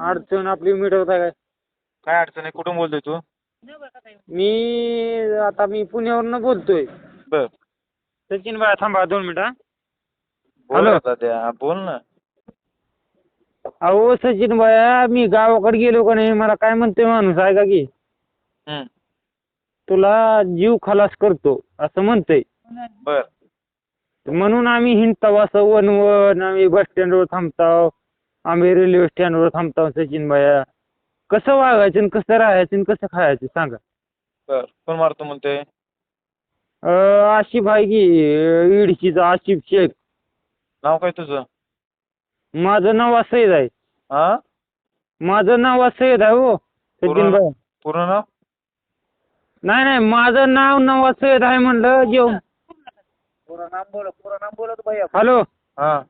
अडचण आपली मिटवता काय? काय अडचण आहे? कुठून बोलतोय तू? मी आता मी पुण्यावरनं बोलतोय. बर. सचिन बाय थांबा दोन मिनिटं बोल हॅलो. आता द्या बोल ना. अहो सचिन बाया मी गावाकडे गेलो का नाही मला काय म्हणतोय माणूस ऐका की. हम्म. तुला जीव खलास करतो असं म्हणतोय. बर. म्हणून आम्ही हिंडताव असं वन वन आम्ही बस स्टँडवर थांबताव. आम्ही रेल्वे स्टँडवर थांबताव सचिन बाया. कसं वागायचं आणि कसं राहायचं आणि कसं खायचं सांगा. बर कोण मारतो म्हणते अं, आशिफ आहे की इडशीचा आशिफ शेख. नाव काय तुझं? माझं नाव सैद आहे. हा? माझं नाव सैद आहे हो सचिन पूर्ण भाई पूर्ण नाव? नाही नाही माझं नाव नवाज सैद आहे म्हणलं जेव हॅलो. हा.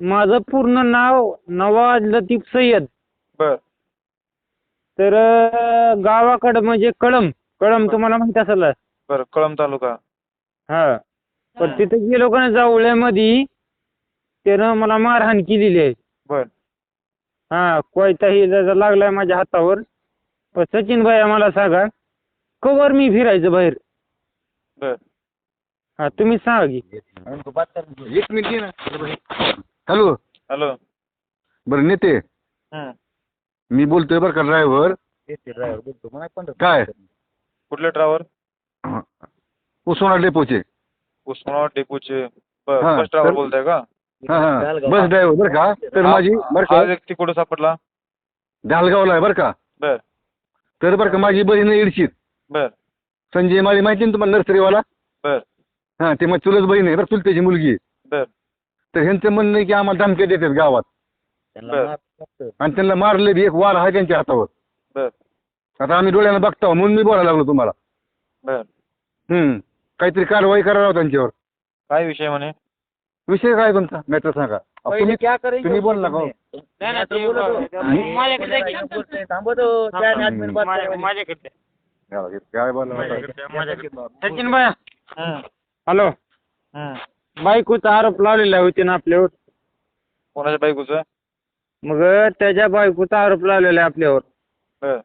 माझं पूर्ण नाव नवाज लतीफ सय्यद. बर. तर अं, गावाकडं म्हणजे कळम कळम तुम्हाला माहीत असेल. बर कळंब तालुका. हा. पण तिथे गेलो का नाही जावळ्यामध्ये त्यानं मला मारहाण केलेली आहे. बर. हा कोयताही जरा लागलाय माझ्या हातावर. पण सचिन भाई मला सांगा कवर मी फिरायचं बाहेर? बर. हा तुम्ही सांगा की. एक मिनिट ये ना. हॅलो. हॅलो. बरं नेते. मी बोलतोय बरं का ड्रायव्हर. काय? कुठले ड्रायव्हर? उस्मानाबाद डेपोचे. उस्मानाबाद डेपोचे. बर हा, बस ड्रायव्हर तर- बोलताय का? हा हा. बस ड्रायव्हर बरं का? तर हा- माझी बरं हा का व्यक्ती कुठं सापडला. ढालगावला आहे बरं का? बर. तर बरं का माझी बहीण आहे इडशीत. बर. संजय माळी माहिती ना तुम्हाला नर्सरीवाला? बर. हा ते मग चुलत बहीण आहे बरं चुलत्याची मुलगी आहे. बर. तर ह्यांचं म्हणणं आहे की आम्हाला धमक्या देतात गावात. बर आणि त्यांना मारले बी एक वार आहे त्यांच्या हातावर. बर. आता आम्ही डोळ्यानं बघतो म्हणून मी बोलायला लागलो तुम्हाला. बर. हम्म. काहीतरी कारवाई करावं त्यांच्यावर. काय विषय म्हणे? विषय काय तुमचा? मॅटर सांगा. तुम्ही तुम्ही बोल ना भाऊ. माझ्याकडे काय बोला. सचिन भाई हम्म. हॅलो. हम्म. बायकोचा आरोप लावलेला होते ना आपल्यावर. कोणाच्या बायकोचं? मग त्याच्या बायकोचा आरोप लावलेला आहे आपल्यावर. बर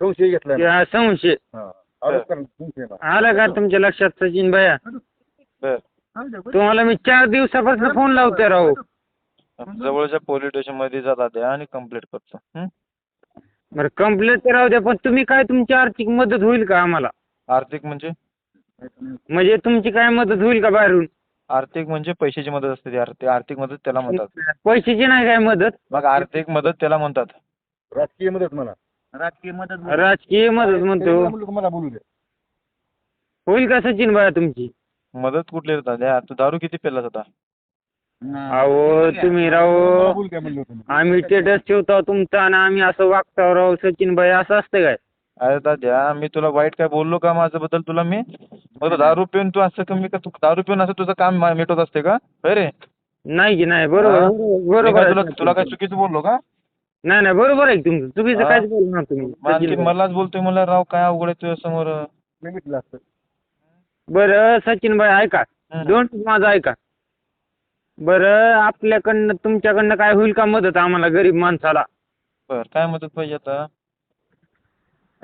संशय घेतला संशय. आरोप करा, संशय ना. आलं का तुमच्या लक्षात सचिन भैया? बर तुम्हाला मी चार दिवसापासून फोन लावतोय राहू जवळच्या पोलीस स्टेशनमध्ये जातात द्या आणि कंप्लेंट करतो. हं? बरं कंप्लेंट तर राहू द्या पण तुम्ही काय तुमची आर्थिक मदत होईल का आम्हाला? आर्थिक म्हणजे? म्हणजे तुमची काय मदत होईल का बाहेरून? आर्थिक म्हणजे पैशाची मदत असते ती. आर्थिक आर्थिक मदत त्याला म्हणतात. पैशाची नाही काय मदत? मग आर्थिक मदत त्याला म्हणतात. राजकीय मदत म्हणा. राजकीय मदत म्हणतो. मला बोलू दे होईल का सचिन भाया तुमची? मदत कुठली देतात द्या तू दारू किती पेलास आता? अहो तुम्ही राहो. बोल काय म्हणलं होतं. आम्ही स्टेटस ठेवतो तुमचा आणि आम्ही असं वागतो राव सचिन भाई असं असतं काय? अरे दाद्या मी तुला वाईट काय बोललो का माझ्या बद्दल तुला मी? मग तू दारू पिऊन तू असं कमी का तू दारू पिऊन असं तुझं काम मा- मिटवत असते का? होय रे? नाही की नाही बरोबर हा? बरोबर काय आहे. तुला तुला काय चुकीचं बोललो का? नाही नाही बरोबर आहे की तुमचं. चुकीचं हा? काहीच बोलणार तुम्ही. मग आणखी सचिन. मलाच बोलतोय मला राव काय अवघड आहे तुझ्या समोर? मी मिटलं असतं. बरं सचिन भाई ऐका. हं. दोन माझं ऐका. बरं आपल्याकडनं तुमच्याकडनं काय होईल का मदत आम्हाला गरीब माणसाला? बर काय मदत पाहिजे आता?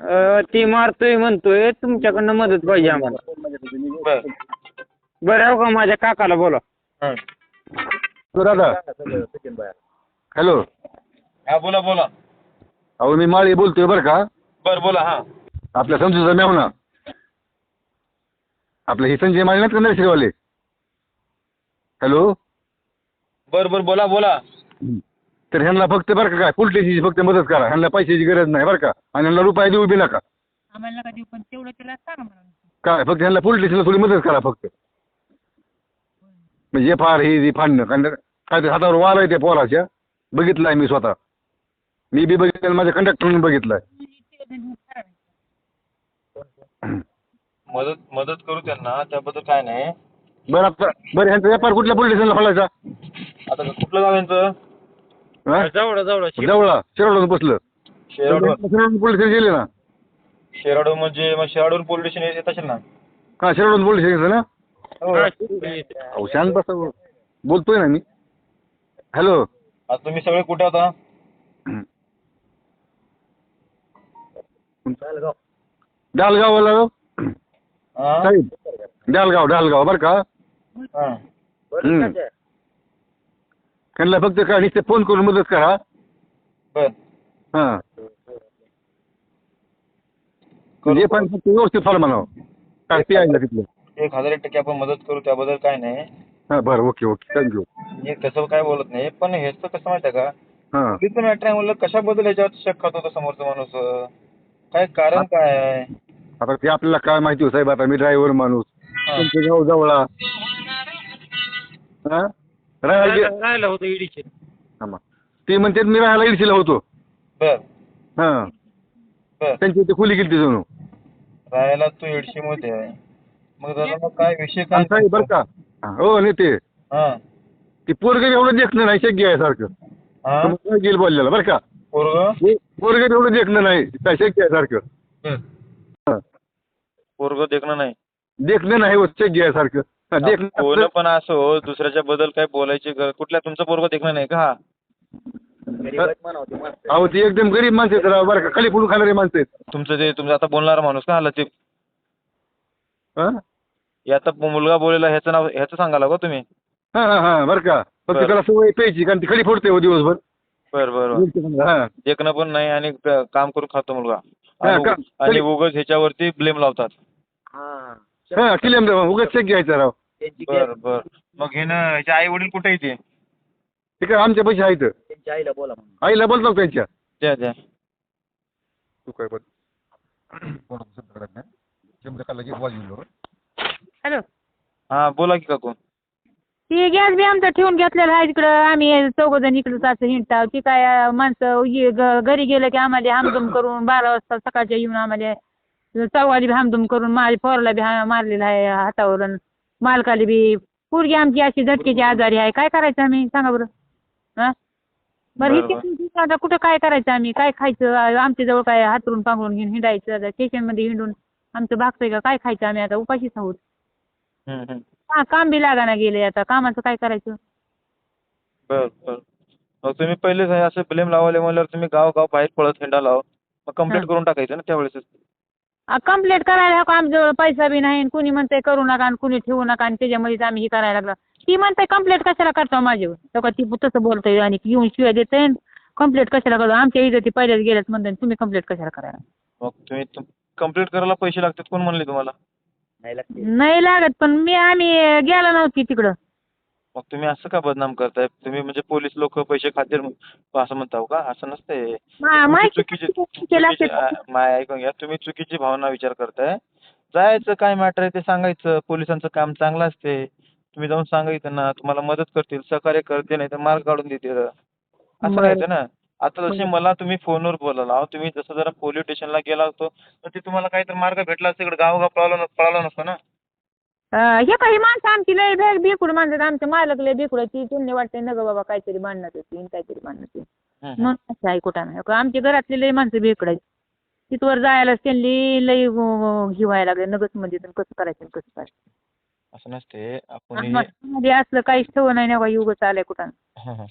अं, ती मारतोय म्हणतोय तुमच्याकडनं मदत पाहिजे आम्हाला. बर. बरं हो का माझ्या काकाला बोला. हं. तो दादा. हॅलो. हा बोला बोला. अहो मी माळी बोलतोय बरं का? बर बोला हा. आपल्या समजूचा मेवना आपलं हे संजय माळी नाहीत का नर्सरीवाले हॅलो. बर बर बोला बोला. तर ह्यांना फक्त बरं का काय पोलिटिशियनची फक्त मदत करा. ह्यांना पैशाची गरज नाही बरं का? आणि ह्यांना रुपये देऊ बी नका. आम्हाला नका देऊ पण तेवढं त्याला सांगा मला काय फक्त ह्यांना पोलिटिशियनला थोडी मदत करा फक्त. म्हणजे फार ही जी फाडणं. कारण काय ते हातावर वार आहे त्या पोराच्या. बघितलं आहे मी स्वतः. मी बी बघितलं माझ्या कंडक्टरने बघितलं मदत मदत करू त्यांना त्याबद्दल काय नाही. बरं आता बरं ह्यांचा व्यापार कुठल्या पोलीस स्टेशनला खोलायचा आता कुठलं गाव यांचं? हा? जवळ जवळ. बसलं. शेराडून शिरोडून पोलीस स्टेशन गेले ना? शेराडून म्हणजे मग शेराडून पोलीस स्टेशन येत असेल ना? हा शेराडून पोलीस स्टेशन ना? हो. अहो शांत बसा हो. बोलतोय ना मी. हॅलो. आता तुम्ही सगळे कुठे होता? डालगावला हो. डालगाव डालगाव बरं का? हा. त्यांना फक्त काय नुसते फोन करून मदत करा. बर. हा. जे पण फक्त व्यवस्थित फॉलो म्हणावं. काय ते आहे ना तिथलं. एक हजार एक टक्के आपण मदत करू त्याबद्दल काय नाही. हा बरं ओके ओके थँक्यू मी तसं काय बोलत नाही पण ह्याचं कसं माहिती का? हा. तिथं मॅटर आहे म्हणलं कशाबद्दल याच्यावर शक खात होता समोरचा माणूस? काय कारण काय? आहे आता ते आपल्याला काय माहिती हो साहेब आता मी ड्रायव्हर माणूस. तुमचं गाव जवळ हा? राहायला गे- राहिलं होतं इडीचे. थांबा. ते म्हणते मी राहायला इडशीला होतो. बर. हा. बर. त्यांची इथे खुली गेली जणू. राहायला तू एडशी मध्ये आहे. मग दादा मग काय विषय काय बरं का. हा, हो नेते हा. ती पोरग एवढं देखणं नाही शक्य आहे सारखं. हा? तुम्हाला गेल बोललेलं बरं का? पोरग? पोरग एवढं देखणं नाही काय शक्य आहे सारखं. हा. पोरग देखणं नाही. देखणं नाही होत शक्य आहे सारखं. हा, कोण पण असो दुसऱ्याच्या बद्दल काय बोलायची गरज कुठल्या तुमचं पोरग देखणं नाही का? हा. अहो ती एकदम गरीब माणसं आहेत राव, बरं का खाली पडून खाणारी माणसं आहेत. तुमचं ते तुमचा आता बोलणारा माणूस का आला ते? हा? हे आता मुलगा बोलेला ह्याचं नाव ह्याचं सांगाला का तुम्ही? हा हा हा बरं का. फक्त बरं. त्याला सवय प्यायची कारण ती खाली फोडते हो दिवसभर. बर बर बर. हा. देखणं पण नाही आणि क- काम करून खातो मुलगा. हा, आणि का- उग- आणि उगाच ह्याच्यावरती ब्लेम लावतात. हा उगाच चेक घ्यायचा राव. बर बर. मग हे ना ह्याचे आई वडील कुठे येते ते? काय आमच्या पैसे आहेत. आईला बोलतो त्यांच्या. द्या द्या. तू काय हॅलो. हा बोला की काकू. ती गॅस बी आमचा ठेवून घेतलेला आहे तिकडं आम्ही चौघ जण इकडं असं हिंडताव ती काय अं, माणसं ये- ग- घरी गेलं की आम्हाला हमदम करून बारा वाजता सकाळच्या येऊन आम्हाला चौघाली बी हमदम करून माझ्या पोराला बी हा- मारलेला आहे हातावरून. मालकाला बी पोरगी आमची अशी झटकेची आजारी आहे काय करायचं आम्ही? सांगा बरं. हा? बरं बरं, इतकी आता कुठं काय करायचं आम्ही? काय खायचं? आ- आमच्याजवळ काय हातरून पांघरून घेऊन हिंडायचं आता स्टेशनमध्ये हिंडून आमचं भागतोय का? काय खायचं आम्ही आता? उपाशीच आहोत हम्म, हम्म. हा काम बी लागाना गेले आता? कामाचं काय करायचं? बर बर. मग तुम्ही पहिलेच हे असं ब्लेम लावायला म्हणल्यावर तुम्ही गाव गाव बाहेर पळत हिंडा लाव. मग कंप्लेंट हा. करून टाकायचं ना त्यावेळेस कंप्लेंट करायला हो का आमच्याजवळ पैसा बी नाही. आणि कुणी म्हणतंय करू नका आणि कुणी ठेवू नका आणि त्याच्यामध्येच आम्ही हे करायला लागलो. ती म्हणते कंप्लेंट कशाला करतो माझ्यावर? तेव्हा ती तसं बोलतोय आणि येऊन शिवाय देते कंप्लेंट कशाला करतो? आमच्या इथं ती पहिल्याच गेल्याच म्हणते तुम्ही कंप्लेंट कशाला करायला? मग तुम्ही कंप्लेंट करायला पैसे लागतात? कोण म्हणले तुम्हाला? नाही लागत पण मी आम्ही गेलो नव्हती तिकडं. मग तुम्ही असं का बदनाम करताय? तुम्ही म्हणजे पोलीस लोक पैसे खातील असं म्हणताव का? असं नसतंय. चुकीची चुकीचे आ- माय ऐकून घ्या. तुम्ही चुकीची भावना विचार करताय. जायचं काय मॅटर आहे ते सांगायचं. पोलिसांचं काम चांगलं असते. तुम्ही जाऊन सांगायचं ना तुम्हाला मदत करतील. सहकार्य करतील नाही तर मार्ग काढून देतील. असं बरं. राहायचं ना. आता जसे मला तुम्ही फोनवर बोलाला अहो, तुम्ही जसं जरा पोलीस स्टेशनला गेला होतो तर ते तुम्हाला काहीतरी मार्ग भेटला असता इकडे गावोगाव पळाला पळाला नसतो ना. हे काही माणसं आमची लय बे बेकुड माणसं आमचे मालक लय बेकुड ती त्यांनी वाटते. न ग बाबा काहीतरी भांडणात येतील काहीतरी भांडणात हम्म. म्हणून असं आहे कुठं नाही. का आमच्या घरातले लय माणसं बेकड आहेत. तिथवर जायला त्यांनी लय हे व्हायला लागले. नगच म्हणजे तर कसं करायचं कसं करायचं असं नसते. आपण मध्ये असलं काहीच ठेवू नाही ना युग चालय कुठं हं, हं.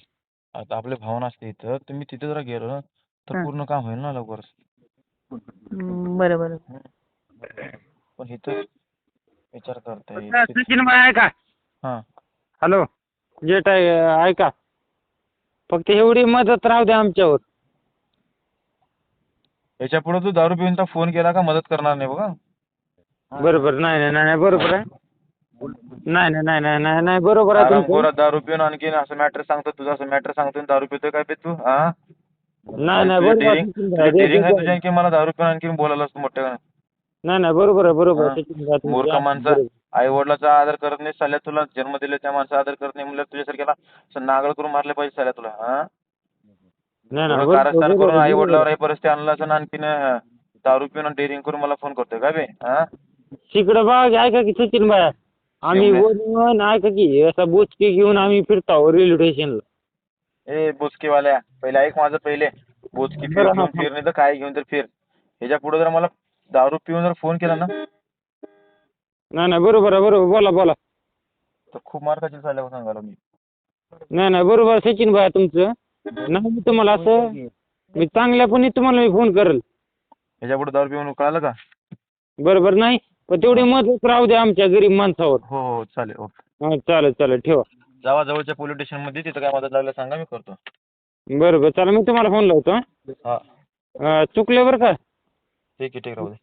आता आपली भावना असते इथं. तुम्ही तिथे जरा गेलो ना तर. पूर्ण काम होईल ना लवकर हम्म, बरं बरं पण इथं विचार करताय. सचिन भाई ऐका हा. हॅलो जेट आहे ऐका. फक्त एवढी मदत राहू द्या आमच्यावर. याच्यापुढे तू दारू पिऊन फोन केला का मदत करणार नाही बघा. बरोबर नाही नाही नाही नाही, बरोबर आहे. नाही नाही नाही नाही नाही नाही बरोबर आहे आराम तुमचं. दारू पिऊन आणखीन असं मॅटर सांगतो तुझं असं मॅटर सांगतो आणि दारू पितोय काय पे तू हा? नाही नाही तुझं बरोबर आहे daring- तुझं भाई. daring आहे तुझ्या की मला दारू पिऊन आणखीन बोलायला असतो मोठ्या नाही नाही बरोबर आहे बरोबर हा. आहे. मूर्ख माणसं बरोबर. आई वडिलाचा आदर करत नाही साल्या तुला जन्म दिले त्या माणसाचा आदर करत नाही म्हणलं तुझ्यासारख्याला असं नागळ करून मारले पाहिजे साल्या तुला हा नाही नाही बरोबर- कारस्थान बरोबर करून आहे, आई बरोबर वडिलावर आहे. हे परिस्थिती आणलं असं आणखीन अं, दारू पिऊन डेअरिंग करून मला फोन करतोय का बे हा तिकडं बघा ऐका की सचिन भाई आम्ही? वरून ऐका की असा बोचकी घेऊन आम्ही फिरतो रेल्वे स्टेशनला ए बोचकीवाल्या पहिले ऐक माझं पहिले बोचकी फिर बरं, घेऊन हा. फिर नाही तर काय घेऊन तर फिर ह्याच्या पुढे जर मला दारू पिऊन जर फोन केला ना? नाही नाही बरोबर आहे बरोबर बोला बोला. तर खूप मार खाशील सांगायला मी. नाही नाही बरोबर सचिन भाई तुमचं. नाही मी तुम्हाला असं मी चांगल्यापणी तुम्हाला मी फोन करेल. याच्यापुढे दारू पिऊन कळालं का? बरोबर नाही पण तेवढी मदत राहू द्या आमच्या गरीब माणसावर. हो हो चालेल ओके. हा चालेल चालेल ठेवा. जावा जवळच्या पोलीस स्टेशनमध्ये तिथं काय मदत लागलं सांगा मी करतो. बरं बरं चला मी तुम्हाला फोन लावतो हं. हा. अं, चुकलं बरं का? ठीक आहे ठीक राहू दे.